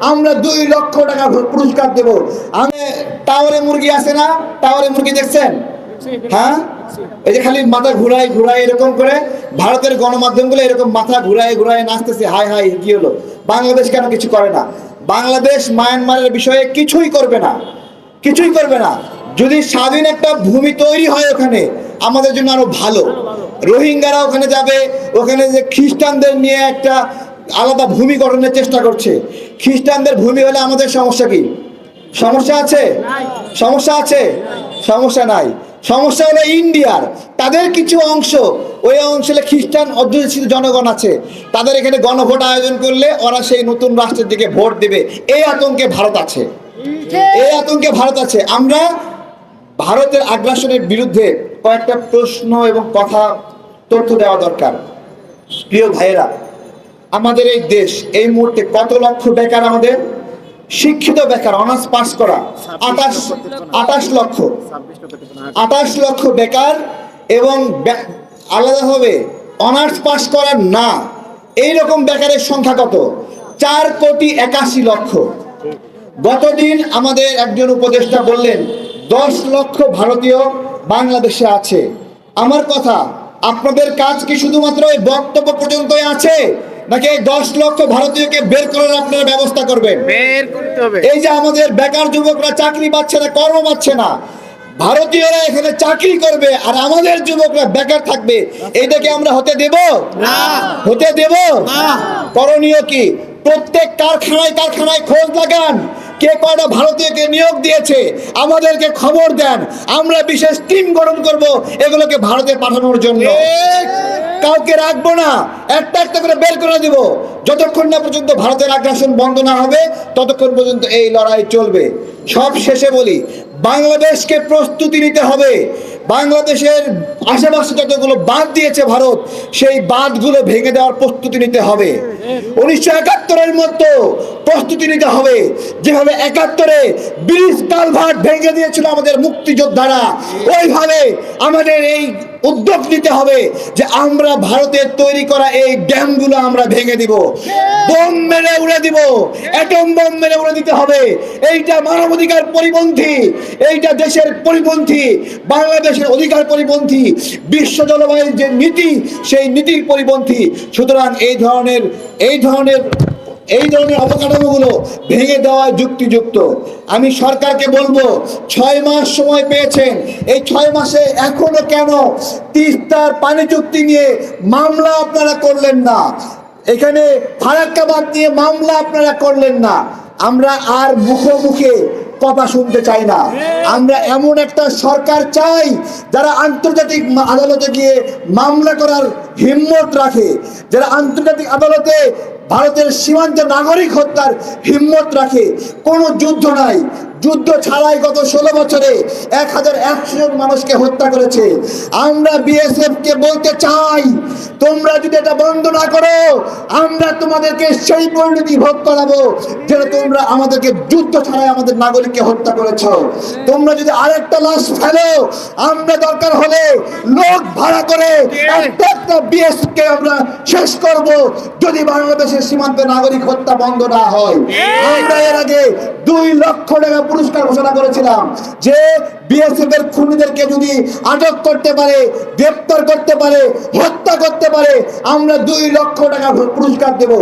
আমরা দুই লক্ষ টাকা পুরস্কার দেব। আমি টাওয়ারে মুরগি আছে না? টাওয়ারে মুরগি দেখছেন? হ্যাঁ? এই যে খালি মাথা ঘুরাই ঘুরাই এরকম করে ভারতের গণমাধ্যমগুলো এরকম মাথা ঘুরাই ঘুরাই নাচতেছে। হাই হাই কি হলো? বাংলাদেশ কেন কিছু করে না? বাংলাদেশ মায়ানমারের বিষয়ে কিছুই করবে না। কিছুই করবে না। যদি স্বাধীন একটা ভূমি তৈরি হয় ওখানে, আমাদের জন্য আরও ভালো। রোহিঙ্গারা ওখানে যাবে, ওখানে যে খ্রিস্টানদের নিয়ে একটা আলাদা ভূমি গঠনের চেষ্টা করছে। খ্রিস্টানদের ভূমি হলে আমাদের সমস্যা কি? সমস্যা আছে? সমস্যা আছে? সমস্যা নাই। সমস্যা হলো ইন্ডিয়ার। তাদের কিছু অংশ ওই অঞ্চলে খ্রিস্টান অধ্যুষিত জনগণ আছে। তাদের এখানে গণভোট আয়োজন করলে ওরা সেই নতুন রাষ্ট্রের দিকে ভোট দেবে। এই আতঙ্কে ভারত আছে। এই আতঙ্কে ভারত আছে। আমরা ভারতের আগ্রাসনের বিরুদ্ধে কয়েকটা প্রশ্ন এবং কথা তথ্য দেওয়া দরকার। প্রিয় ভাইয়েরা আমাদের এই দেশ এই মুহূর্তে কত লক্ষ বেকার আমাদের? শিক্ষিত বেকার, অনার্স পাস করা, আঠাশ আঠাশ লক্ষ। আঠাশ লক্ষ বেকার এবং আলাদাভাবে অনার্স পাস করার না। এই রকম বেকারের সংখ্যা কত? চার কোটি একাশি লক্ষ। গতদিন আমাদের একজন উপদেষ্টা বললেন, দশ লক্ষ ভারতীয় বাংলাদেশে আছে। আমার কথা, আপনাদের কাজ কি শুধুমাত্র এই বক্তব্য পর্যন্তই আছে? নাকি দশ লক্ষ ভারতীয়কে বের করার আপনারা ব্যবস্থা করবেন? বের করতে হবে। এই যে আমাদের বেকার যুবকরা চাকরি পাচ্ছে না কর্ম পাচ্ছে না ভারতীয়রা এখানে চাকরি করবে আর আমাদের যুবকরা বেকার থাকবে এইটাকে আমরা হতে দেব? না। হতে দেব? না। করণীয় কি? প্রত্যেক কারখানায় কারখানায় খোঁজ লাগান কে কয়টা ভারতীয়কে নিয়োগ দিয়েছে আমাদেরকে খবর দেন আমরা বিশেষ টিম গঠন করব এগুলোকে ভারতে পাঠানোর জন্য। কাউকে রাখব না। একটা একটা করে বের করে দিব। যতক্ষণ না পর্যন্ত ভারতের আগ্রাসন বন্ধ না হবে, ততক্ষণ পর্যন্ত এই লড়াই চলবে। সব শেষে বলি, বাংলাদেশকে প্রস্তুতি নিতে হবে। বাংলাদেশের আশেপাশে যতগুলো বাঁধ দিয়েছে ভারত, সেই বাঁধগুলো ভেঙে দেওয়ার প্রস্তুতি নিতে হবে। উনিশশো একাত্তরের মতো প্রস্তুতি নিতে হবে। যেভাবে একাত্তরে ব্রিজ কালভার্ট ভেঙে দিয়েছিল আমাদের মুক্তিযোদ্ধারা, ওইভাবে আমাদের এই উদ্যোগ নিতে হবে যে আমরা ভারতের তৈরি করা এই ড্যামগুলো আমরা ভেঙে দিব। বোম মেরে উড়ে দিব। অ্যাটম বোম মেরে উড়ে দিতে হবে। এইটা মানবাধিকার পরিপন্থী, এইটা দেশের পরিপন্থী, বাংলাদেশের অধিকার পরিপন্থী, বিশ্ব জলবায়ুর যে নীতি, সেই নীতির পরিপন্থী। সুতরাং এই ধরনের এই ধরনের এই ধরনের অবকাঠামোগুলো ভেঙে দেওয়া যুক্তিযুক্ত। আমি সরকারকে বলব, ছয় মাস সময় পেয়েছেন। এই ছয় মাসে এখনও কেন তিস্তার পানি চুক্তি নিয়ে মামলা আপনারা করলেন না? এখানে ফারাক্কাবাদ নিয়ে মামলা আপনারা করলেন না। আমরা আর মুখোমুখি কথা শুনতে চাই না। আমরা এমন একটা সরকার চাই, যারা আন্তর্জাতিক আদালতে গিয়ে মামলা করার হিম্মত রাখে। যারা আন্তর্জাতিক আদালতে ভারতের সীমান্তে নাগরিক হত্যার হিম্মত রাখে। কোনো যুদ্ধ নাই। যুদ্ধ ছাড়াই গত ষোলো বছরে এক হাজার একশো জন মানুষকে হত্যা করেছে। আমরা বিএসএফ কে বলতে চাই, তোমরা যদি এটা বন্ধ না করো, আমরা তোমাদেরকে সেই পরিণতি ভোগ করাবো যেটা তোমরা আমাদেরকে যুদ্ধ ছাড়াই আমাদের নাগরিককে হত্যা করেছ। তোমরা যদি আরেকটা লাশ ফেলো, আমরা দরকার হলে লোক ভাড়া করে বিএসএফ কে আমরা শেষ করব যদি বাংলাদেশের সীমান্তে নাগরিক হত্যা বন্ধ না হয়। আমরা এর আগে দুই লক্ষ টাকা পুরস্কার ঘোষণা করেছিলাম যে বিএসএফ এর খুনিদেরকে যদি আটক করতে পারে, গ্রেপ্তার করতে পারে, হত্যা করতে পারে, আমরা দুই লক্ষ টাকা পুরস্কার দেব।